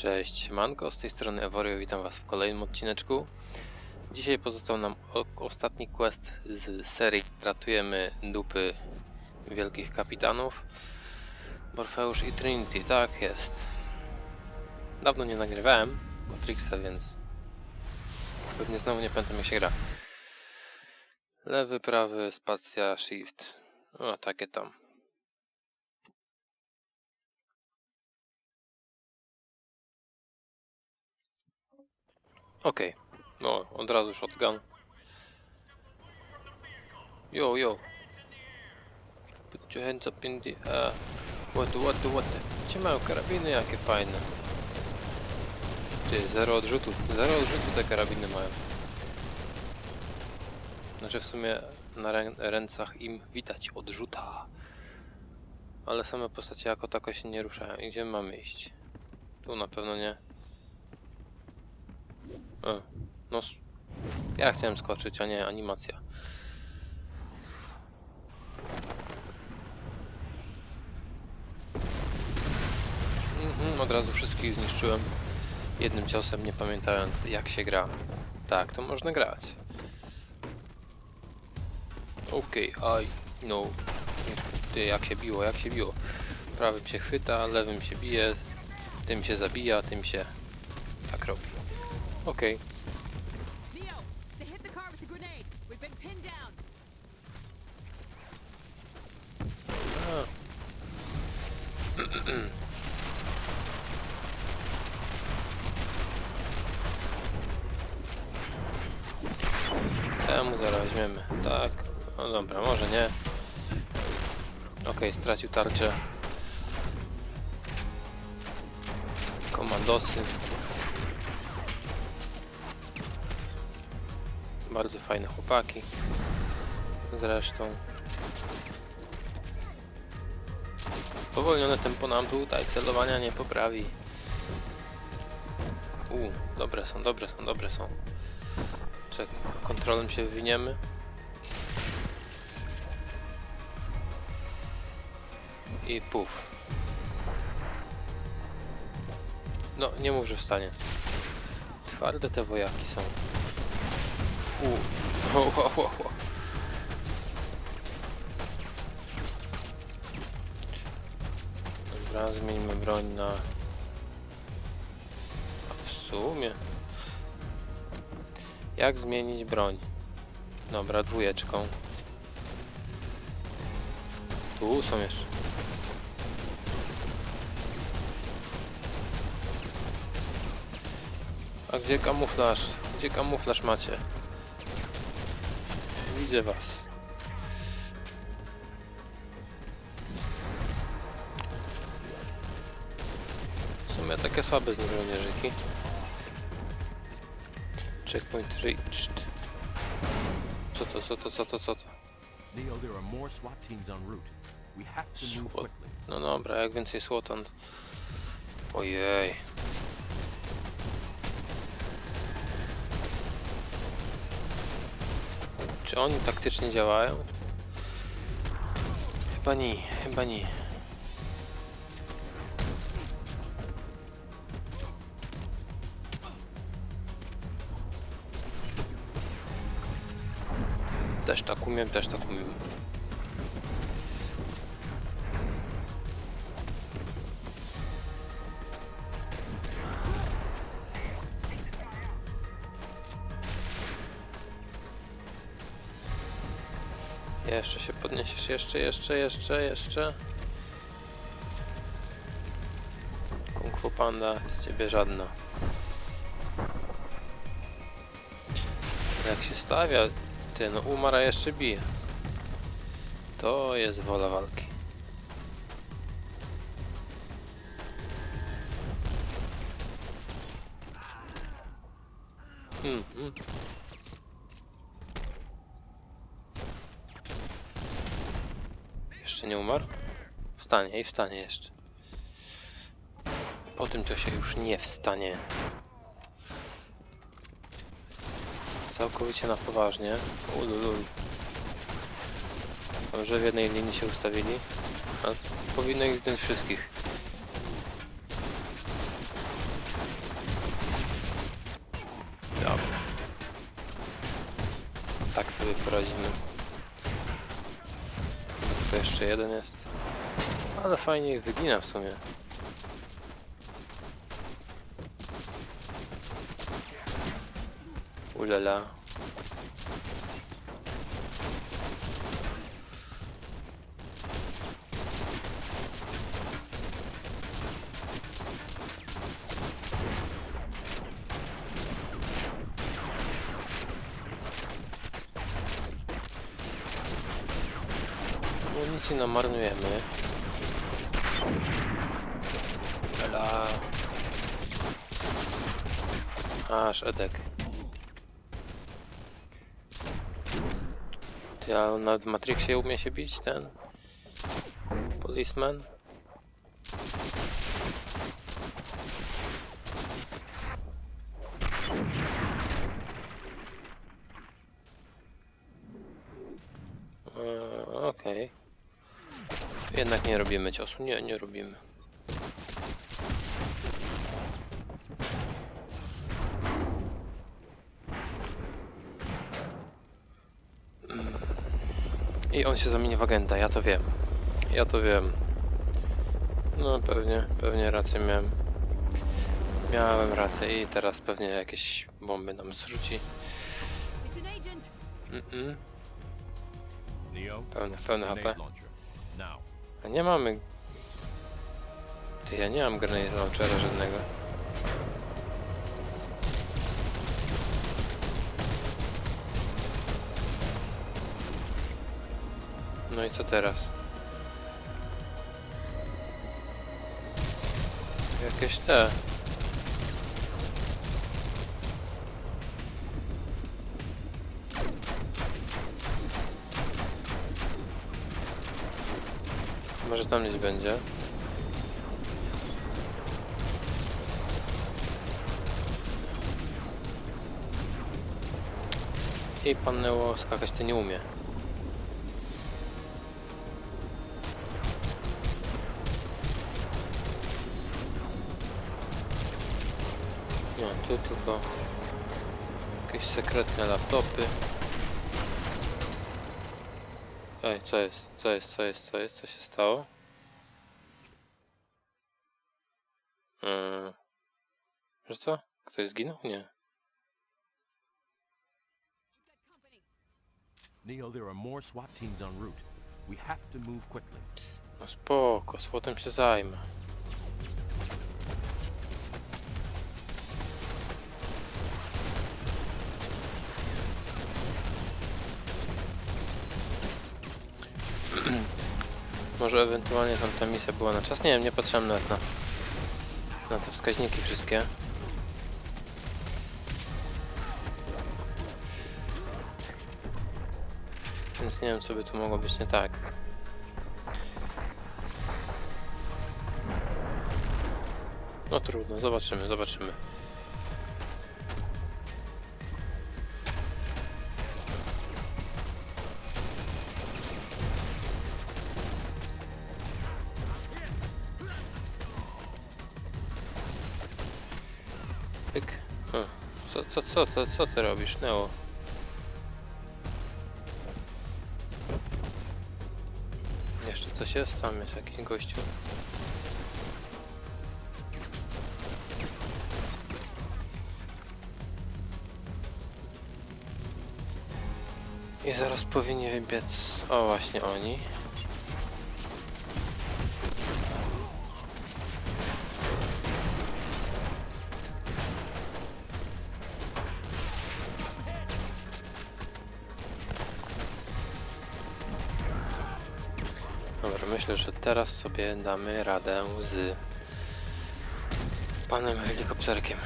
Cześć, manko, z tej strony Eworio, witam was w kolejnym odcineczku. Dzisiaj pozostał nam ostatni quest z serii Ratujemy dupy wielkich kapitanów. Morfeusz i Trinity, tak jest. Dawno nie nagrywałem Matrixa, więc pewnie znowu nie pamiętam jak się gra. Lewy, prawy, spacja, shift. O, takie tam. Okej. No, od razu shotgun. Yo, yo. Put your hands up in the air. What what what mają karabiny jakie fajne. Ty, zero odrzutów. Zero odrzutów te karabiny mają. Znaczy w sumie na rę ręcach im widać odrzuta. Ale same postacie jako tako się nie ruszają. I gdzie mamy iść? Tu na pewno nie. E, no, ja chciałem skoczyć, a nie animacja. Mhm, od razu wszystkich zniszczyłem jednym ciosem, nie pamiętając jak się gra. Tak, to można grać. Okej, okay, I know. Ty, jak się biło, jak się biło. Prawym się chwyta, lewym się bije, tym się zabija, tym się tak robi. Okej. Neo, they hit the car with a grenade. We've been pinned down. A. Temu zaraz weźmiemy. Tak. No dobra, może nie. Okej, stracił tarczę. Komandosy. Bardzo fajne chłopaki. Zresztą. Spowolnione tempo nam tutaj celowania nie poprawi. U, dobre są, dobre są, dobre są. Czekaj, kontrolem się wywiniemy. I puf. No, nie mów, że wstanie. Twarde te wojaki są. U. Dobra, zmienimy broń na... A w sumie... Jak zmienić broń? Dobra, dwójeczką. Tu są jeszcze. A gdzie kamuflaż? Gdzie kamuflaż macie? Widzę was. W sumie takie słabe z nim żołnierzyki. Checkpoint reached. Co to, co to, co to, co to? No dobra, jak więcej słotan. Ojej. Czy oni taktycznie działają? Chyba nie, chyba nie. Też tak umiem, też tak umiem. Jeszcze się podniesiesz, jeszcze, jeszcze, jeszcze, jeszcze. Kung Fu Panda, z ciebie żadna. Jak się stawia, ty no Umara jeszcze bije. To jest wola walki. Mhm. jeszcze nie umarł? Wstanie i wstanie jeszcze. Po tym to się już nie wstanie. Całkowicie na poważnie. Ululul. Dobrze, w jednej linii się ustawili. A powinno ich zdjąć wszystkich. Dobra. Tak sobie poradzimy. To jeszcze jeden jest. Ale fajnie ich wygina w sumie. Ulala. Amunicji namarnujemy. Ela. Aż Edek. Ty, a on w Matrixie umie się bić ten? Policeman? Eee, Okej. Jednak nie robimy ciosu. Nie, nie robimy. I on się zamieni w agenta, ja to wiem. Ja to wiem. No pewnie, pewnie rację miałem. Miałem rację i teraz pewnie jakieś bomby nam zrzuci. Mm-mm. Neo, Pełne, pełne HP. Now. A nie mamy... Ty, ja nie mam grenade launchera żadnego. No i co teraz? Jakieś te... Może tam gdzieś będzie. I pan Neo skakać to nie umie. Nie, tu tylko jakieś sekretne laptopy. Ej, co jest? Co jest? Co jest? Co jest? Co się stało? Yy... Wiesz co? Ktoś zginął? Nie. Neo, there are more SWAT teams en route. We have to move quickly. No spoko, słotem się zajmę. Może ewentualnie tamta misja była na czas? Nie wiem, nie patrzyłem nawet na, na te wskaźniki wszystkie. Więc nie wiem, co by tu mogło być nie tak. No trudno, zobaczymy, zobaczymy. Co, co, co, co, co ty robisz, Neo? Jeszcze coś jest? Tam jest jakiś gościu. I zaraz powinien biec. O, właśnie oni. Myślę, że teraz sobie damy radę z panem helikopterkiem.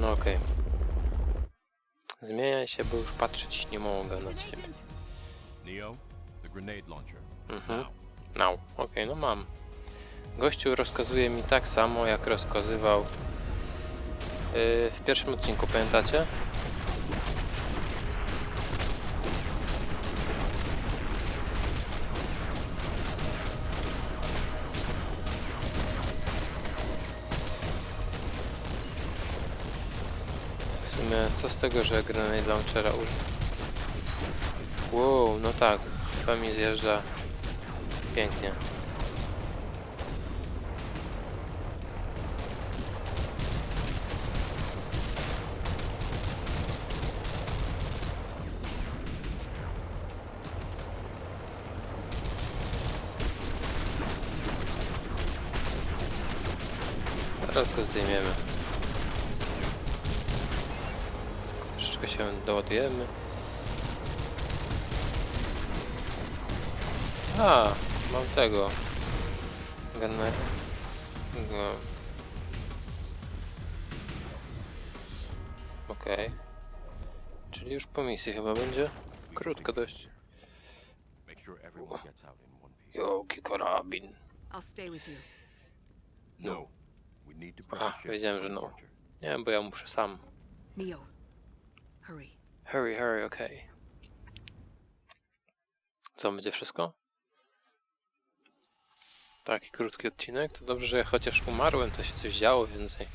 No okej. Zmieniaj się, bo już patrzeć nie mogę na ciebie. Neo, the grenade launcher. Mhm. Now. No, okej, no mam. Gościu rozkazuje mi tak samo, jak rozkazywał y, w pierwszym odcinku, pamiętacie? W sumie, co z tego, że granate launchera użył? Wow, no tak, to mi zjeżdża pięknie. Teraz go zdejmiemy. Troszeczkę się doładujemy. A, mam tego. Gunner. Go. Okej. Czyli już po misji chyba będzie? Krótko dość. Joki karabin. No. We need to wiedziałem, że no. Nie, bo ja muszę sam. Neo, hurry. Hurry, hurry, okej. Co, będzie wszystko? Taki krótki odcinek? To dobrze, że ja chociaż umarłem, to się coś działo więcej.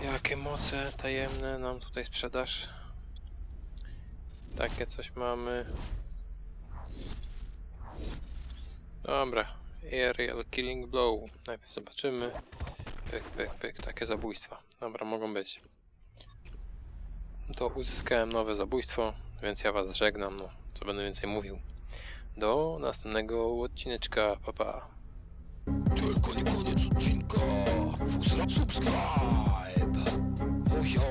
Jakie moce tajemne nam tutaj sprzedasz? Takie coś mamy. Dobra. Aerial Killing Blow. Najpierw zobaczymy. Pyk, pyk, pyk. Takie zabójstwa. Dobra, mogą być. To uzyskałem nowe zabójstwo, więc ja was żegnam. No, co będę więcej mówił. Do następnego odcineczka. Pa, pa. Tylko nie koniec odcinka. Subscribe. Musiał.